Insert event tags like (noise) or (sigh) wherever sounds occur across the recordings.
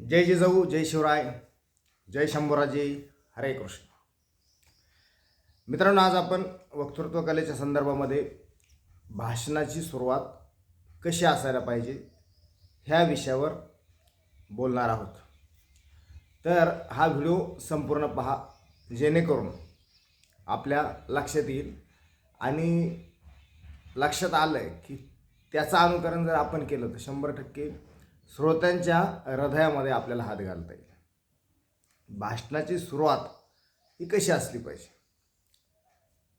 जय जिजाऊ जय शिवराय जय शंभूराजे हरे कृष्ण. मित्रांनो आज आपण वक्तृत्व कलेच्या संदर्भामध्ये भाषणाची सुरुवात कशी असायला पाहिजे ह्या विषयावर बोलणार आहोत. तर हा व्हिडिओ संपूर्ण पहा जेणेकरून आपल्या लक्षात येईल आणि लक्षात आलं आहे की त्याचं अनुकरण जर आपण केलं तर शंभर टक्के श्रोत्यांच्या हृदयामध्ये आपल्याला हात घालता येईल. भाषणाची सुरुवात ही कशी असली पाहिजे?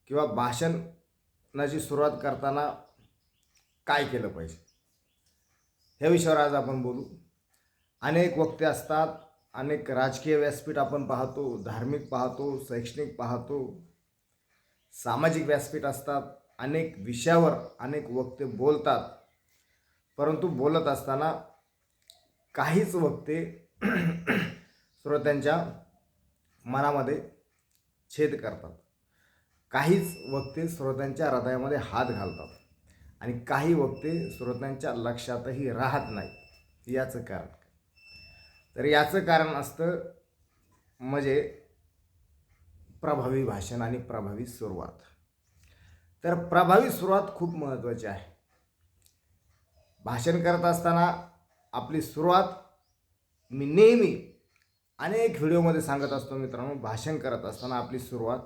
किंवा भाषणाची सुरुवात करताना काय केलं पाहिजे? ह्या विषयावर आज आपण बोलू. अनेक वक्ते असतात अनेक राजकीय व्यासपीठ आपण पाहतो धार्मिक पाहतो शैक्षणिक पाहतो सामाजिक व्यासपीठ असतात अनेक विषयावर अनेक वक्ते बोलतात. परंतु बोलत असताना काहीच वक्ते (clears throat) श्रोत्यांच्या मनामध्ये छेद करतात. काहीच वक्ते श्रोत्यांच्या हृदयामध्ये हात घालतात आणि काही वक्ते श्रोत्यांच्या लक्षातही राहत नाही याचं कारण तर याचं कारण असतं म्हणजे प्रभावी भाषण आणि प्रभावी सुरुवात. तर प्रभावी सुरुवात खूप महत्त्वाची आहे. भाषण करत असताना आपली सुरुवात मी नेहमी अनेक व्हिडिओमध्ये सांगत असतो मित्रांनो भाषण करत असताना आपली सुरुवात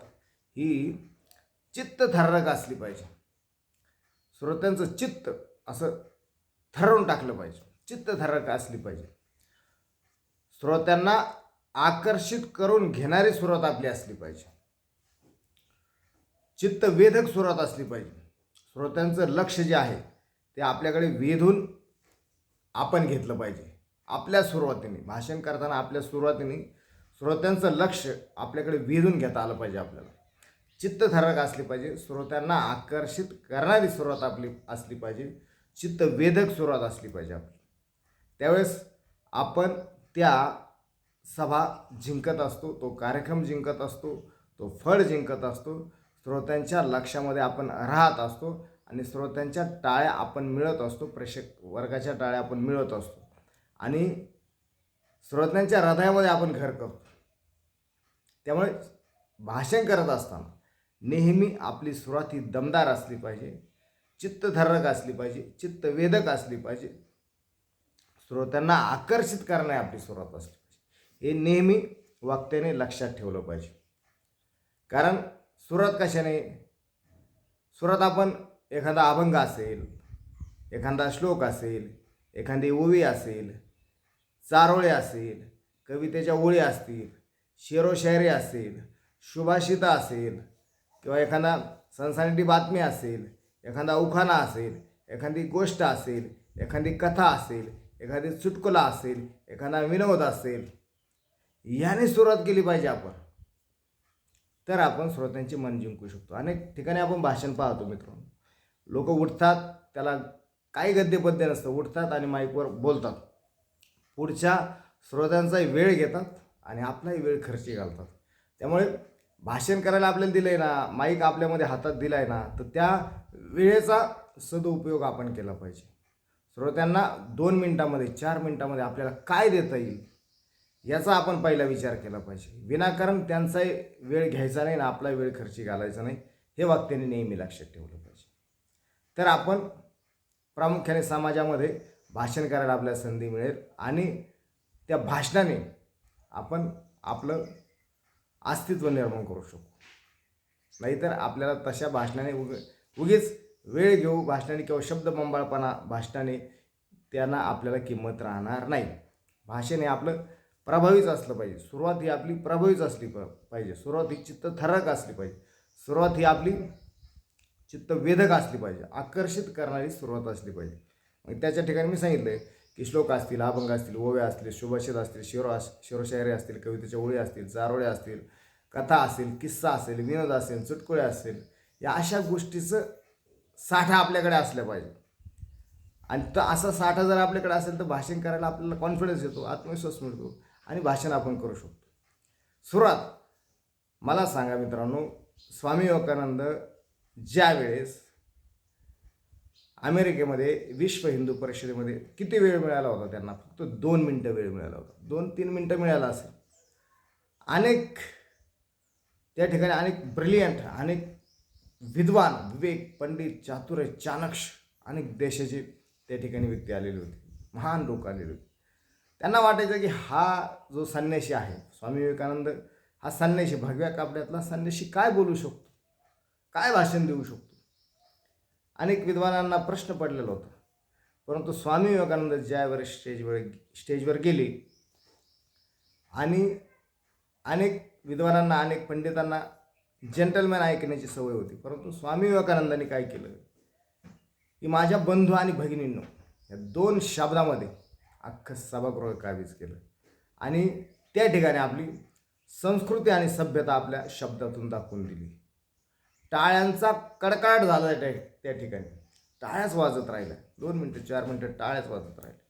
ही चित्तथरारक असली पाहिजे. श्रोत्यांचं चित्त असं ठरवून टाकलं पाहिजे. चित्तथरारक असली पाहिजे. श्रोत्यांना आकर्षित करून घेणारी सुरुवात आपली असली पाहिजे. चित्तवेधक सुरुवात असली पाहिजे. श्रोत्यांचं लक्ष जे आहे ते आपल्याकडे वेधून आपण घेतलं पाहिजे. आपल्या सुरुवातीने भाषण करताना आपल्या सुरुवातीने श्रोत्यांचं लक्ष आपल्याकडे वेधून घेता आलं पाहिजे आपल्याला. चित्तधारक असली पाहिजे श्रोत्यांना आकर्षित करणारी सुरुवात आपली असली पाहिजे चित्तवेधक सुरुवात असली पाहिजे आपली. त्यावेळेस आपण त्या सभा जिंकत असतो तो कार्यक्रम जिंकत असतो तो फळ जिंकत असतो श्रोत्यांच्या लक्षामध्ये आपण राहत असतो आणि श्रोत्यांच्या टाळ्या आपण मिळत असतो प्रेक्षक वर्गाच्या टाळ्या आपण मिळत असतो. आणि श्रोत्यांच्या हृदयामध्ये आपण घर करतो. त्यामुळे भाषण करत असताना नेहमी आपली सुरुवात ही दमदार असली पाहिजे चित्तधरक असली पाहिजे चित्तवेदक असली पाहिजे. श्रोत्यांना आकर्षित करणे आपली सुरुवात असली पाहिजे. हे नेहमी वक्त्याने लक्षात ठेवलं पाहिजे. कारण सुरुवात कशाने? सुरुवात आपण एखादा अभंग असेल एखादा श्लोक असेल एखादी ओवी असेल चारोळे असेल कवितेच्या ओळी असतील शेरोशायरी असेल शुभाषिता असेल किंवा एखादा सनसनाटी बातमी असेल एखादा उखाणा असेल एखादी गोष्ट असेल एखादी कथा असेल एखादी चुटकुला असेल एखादा विनोद असेल याने सुरुवात केली पाहिजे आपण. तर आपण श्रोत्यांची मन जिंकू शकतो. अनेक ठिकाणी आपण भाषण पाहतो मित्रांनो. लोक उठतात त्याला काही गद्यपद्य नसतं उठतात आणि माईकवर बोलतात. पुढच्या श्रोत्यांचाही वेळ घेतात आणि आपलाही वेळ खर्ची घालतात. त्यामुळे भाषण करायला आपल्याला दिलं आहे ना माईक आपल्यामध्ये हातात दिला आहे ना तर त्या वेळेचा सदुपयोग आपण केला पाहिजे. श्रोत्यांना दोन मिनटामध्ये चार मिनटामध्ये आपल्याला काय देता येईल याचा आपण पहिला विचार केला पाहिजे. विनाकारण त्यांचाही वेळ घ्यायचा नाही ना आपला वेळ खर्ची घालायचा नाही. हे वाक्याने नेहमी लक्षात ठेवलं पाहिजे. तर आपण प्रामुख्याने समाजामध्ये भाषण करायला आपल्याला संधी मिळेल आणि त्या भाषणाने आपण आपलं अस्तित्व निर्माण करू शकू. नाहीतर आपल्याला तशा भाषणाने उग उगीच वेळ घेऊ भाषणाने किंवा शब्दबंबाळपणा भाषणाने त्यांना आपल्याला किंमत राहणार नाही. भाषेने आपलं प्रभावीच असलं पाहिजे. सुरुवात ही आपली प्रभावीच असली प पाहिजे. सुरुवात ही चित्त थरक असली पाहिजे. सुरुवात ही आपली चित्तवेधक असली पाहिजे आकर्षित करणारी सुरुवात असली पाहिजे. मग त्याच्या ठिकाणी मी सांगितलं आहे की श्लोक असतील अभंग असतील ओव्या असतील शुभषेद असतील शिरो शिरोशायरी असतील कवितेच्या ओळी असतील चारोळे असतील कथा असेल किस्सा असेल विनोद असेल चुटकुळे असेल या अशा गोष्टीचं साठा आपल्याकडे असलं पाहिजे. आणि तर असा साठा जर आपल्याकडे असेल तर भाषण करायला आपल्याला कॉन्फिडन्स येतो आत्मविश्वास मिळतो आणि भाषण आपण करू शकतो. सुरुवात. मला सांगा मित्रांनो स्वामी विवेकानंद ज्या वेळेस अमेरिकेमध्ये विश्व हिंदू परिषदेमध्ये किती वेळ मिळाला होता त्यांना? फक्त दोन मिनटं वेळ मिळाला होता. दोन तीन मिनटं मिळाला असेल. अनेक त्या ठिकाणी अनेक ब्रिलियंट अनेक विद्वान विवेक पंडित चातुर्य चाणक्ष अनेक देशाचे त्या ठिकाणी व्यक्ती आलेले होते. महान लोक आलेले होते. त्यांना वाटायचं की हा जो संन्याशी आहे स्वामी विवेकानंद हा संन्याशी भगव्या कापड्यातला संन्याशी काय बोलू शकतो? काय भाषण देऊ शकतो? अनेक विद्वानांना प्रश्न पडलेला होता. परंतु स्वामी विवेकानंद ज्यावेळेस स्टेजवर स्टेजवर गेले आणि अनेक विद्वानांना अनेक पंडितांना जेंटलमॅन ऐकण्याची सवय होती. परंतु स्वामी विवेकानंदांनी काय केलं? की माझ्या बंधू आणि भगिनींनो या दोन शब्दामध्ये अख्खं सभागृह काबीज केलं. आणि त्या ठिकाणी आपली संस्कृती आणि सभ्यता आपल्या शब्दातून दाखवून दिली. टाळ्यांचा कडकडाट झाला त्या त्या ठिकाणी. टाळ्याच वाजत राहिल्या. दोन मिनटं चार मिनटं टाळ्याच वाजत राहिल्या.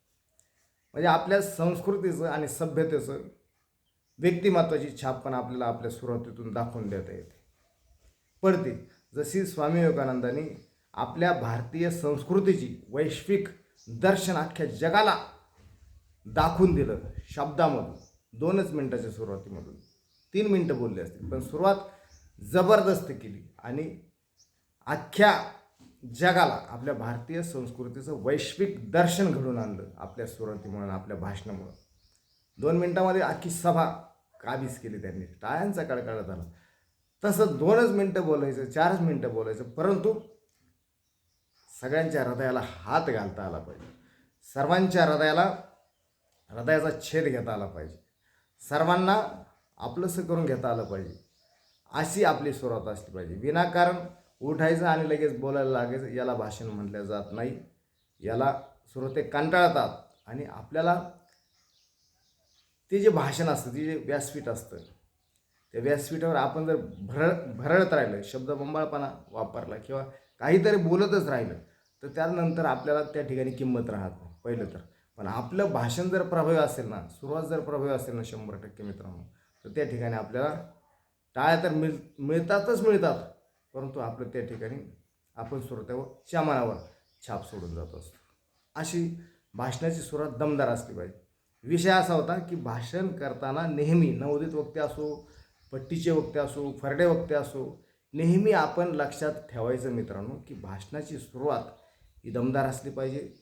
म्हणजे आपल्या संस्कृतीचं आणि सभ्यतेचं व्यक्तिमत्वाची छाप पण आपल्याला आपल्या सुरुवातीतून दाखवून देता येते. पडते. जशी स्वामी विवेकानंदांनी आपल्या भारतीय संस्कृतीची वैश्विक दर्शन अख्ख्या जगाला दाखवून दिलं शब्दामधून दोनच मिनटाच्या सुरुवातीमधून. तीन मिनटं बोलले असतील पण सुरुवात जबरदस्त केली. आणि अख्ख्या जगाला आपल्या भारतीय संस्कृतीचं वैश्विक दर्शन घडून आणलं आपल्या सुरुवातीमुळे आपल्या भाषणामुळं. दोन मिनटामध्ये अख्खी सभा काबीज केली त्यांनी. टाळ्यांचा कडकडत आला तसं दोनच मिनटं बोलायचं चारच मिनटं बोलायचं परंतु सगळ्यांच्या हृदयाला हात घालता आला पाहिजे. सर्वांच्या हृदयाला हृदयाचा छेद घेता आला पाहिजे. सर्वांना आपलंसं करून घेता आलं पाहिजे. अशी आपली सुरुवात असली पाहिजे. विनाकारण उठायचं आणि लगेच बोलायला लागायचं याला भाषण म्हटलं जात नाही. याला श्रोते कंटाळतात आणि आपल्याला ते जे भाषण असतं ते जे व्यासपीठ असतं त्या व्यासपीठावर आपण जर भरळ भरळत राहिलं शब्द बंबाळपणा वापरला किंवा काहीतरी बोलतच राहिलं तर त्यानंतर आपल्याला त्या ठिकाणी किंमत राहत नाही पहिलं तर. पण आपलं भाषण जर प्रभावी असेल ना सुरुवात जर प्रभावी असेल ना शंभर टक्के मित्रांनो तर त्या ठिकाणी आपल्याला टाळ्या तर मिळ मिळतातच मिळतात. परंतु आपलं त्या ठिकाणी आपण श्रोत्यावर च्या छाप सोडून जात असतो. अशी भाषणाची सुरुवात दमदार असली पाहिजे. विषय असा होता की भाषण करताना नेहमी नवोदित वक्ते असो पट्टीचे वक्ते असो फरडे वक्ते असो नेहमी आपण लक्षात ठेवायचं मित्रांनो की भाषणाची सुरुवात ही दमदार असली पाहिजे.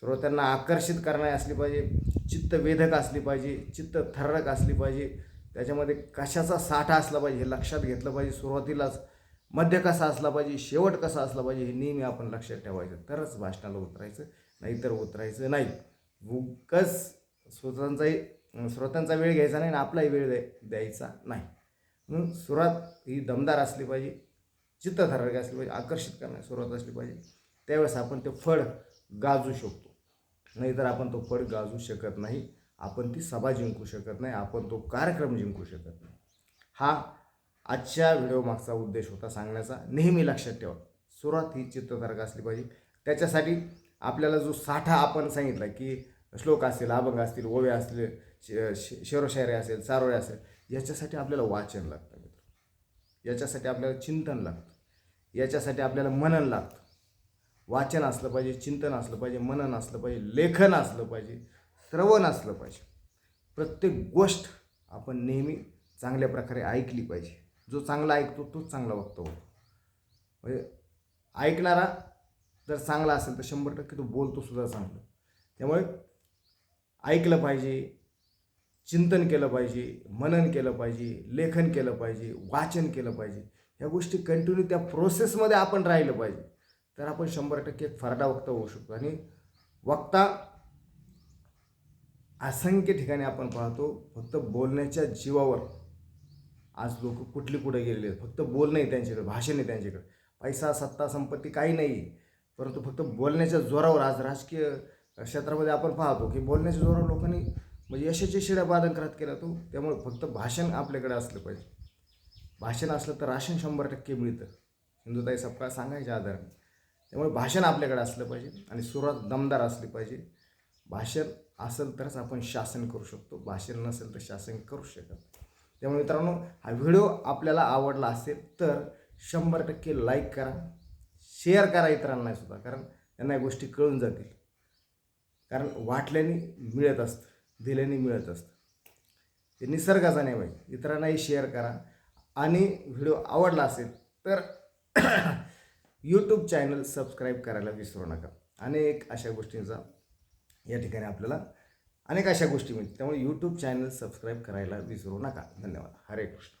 श्रोत्यांना आकर्षित करणारी असली पाहिजे. चित्त वेधक असली पाहिजे. चित्त थर्रक असली पाहिजे. त्याच्यामध्ये कशाचा साठा असला पाहिजे हे लक्षात घेतलं पाहिजे सुरुवातीलाच. मध्य कसा असला पाहिजे शेवट कसा असला पाहिजे हे नेहमी आपण लक्षात ठेवायचं. तरच भाषणाला उतरायचं नाहीतर उतरायचं नाही. उगच श्रोतांचाही स्रोतांचा वेळ घ्यायचा नाही आणि आपलाही वेळ द्याय द्यायचा नाही. म्हणून सुरुवात ही दमदार असली पाहिजे चित्तधारक असली पाहिजे आकर्षित करणारी सुरुवात असली पाहिजे. त्यावेळेस आपण ते फळ गाजू शकतो. नाहीतर आपण तो फळ गाजू शकत नाही. आपण ती सभा जिंकू शकत नाही आपण तो कार्यक्रम जिंकू शकत नाही. हा आजच्या व्हिडिओमागचा उद्देश होता सांगण्याचा. नेहमी लक्षात ठेवा सुरुवात ही चित्तधारक असली पाहिजे. त्याच्यासाठी आपल्याला जो साठा आपण सांगितला की श्लोक असतील अभंग असतील ओव्या असतील शे- शे- असेल चारोळे असेल याच्यासाठी आपल्याला वाचन लागतं मित्र. याच्यासाठी आपल्याला चिंतन लागतं. याच्यासाठी आपल्याला मनन लागतं. वाचन असलं पाहिजे चिंतन असलं पाहिजे मनन असलं पाहिजे लेखन असलं पाहिजे. श्रवण असलं पाहिजे. प्रत्येक गोष्ट आपण नेहमी चांगल्या प्रकारे ऐकली पाहिजे. जो चांगला ऐकतो तोच चांगला वक्ता होतो. म्हणजे ऐकणारा जर चांगला असेल तर शंभर टक्के तो बोलतो सुद्धा चांगलं. त्यामुळे ऐकलं पाहिजे चिंतन केलं पाहिजे मनन केलं पाहिजे लेखन केलं पाहिजे वाचन केलं पाहिजे. ह्या गोष्टी कंटिन्यू त्या प्रोसेसमध्ये आपण राहिलं पाहिजे. तर आपण शंभर टक्के एक फरडा वक्ता होऊ शकतो. आणि वक्ता असंख्य ठिकाणी आपण पाहतो फक्त बोलण्याच्या जीवावर आज लोक कुठली कुठे गेलेले आहेत. फक्त बोलणं आहे त्यांच्याकडे भाषण आहे त्यांच्याकडे. पैसा सत्ता संपत्ती काही नाही. परंतु फक्त बोलण्याच्या जोरावर आज राजकीय क्षेत्रामध्ये आपण पाहतो की बोलण्याच्या जोरावर लोकांनी म्हणजे यशाचे शिड्याबाधन करत केला तो त्यामुळे फक्त भाषण आपल्याकडे असलं पाहिजे. भाषण असलं तर राशन शंभर टक्के मिळतं. हिंदुताई सपकाळ सांगायच्या आधाराने. त्यामुळे भाषण आपल्याकडे असलं पाहिजे आणि सुरुवात दमदार असली पाहिजे. भाषण असेल तरच आपण शासन करू शकतो. भाषण नसेल तर शासन करू शकत त्यामुळे मित्रांनो हा व्हिडिओ आपल्याला आवडला असेल तर शंभर टक्के लाईक करा शेअर करा इतरांना सुद्धा कारण त्यांना या गोष्टी कळून जातील. कारण वाटल्याने मिळत असतं दिल्याने मिळत असतं. ते निसर्गाचा नाही पाहिजे इतरांनाही शेअर करा. आणि व्हिडिओ आवडला असेल तर यूट्यूब चॅनल सबस्क्राईब करायला विसरू नका. अनेक अशा गोष्टींचा या ठिकाणी आपल्याला अनेक अशा गोष्टी मिळतील. त्यामुळे यूट्यूब चॅनल सबस्क्राईब करायला विसरू नका. धन्यवाद. हरे कृष्ण.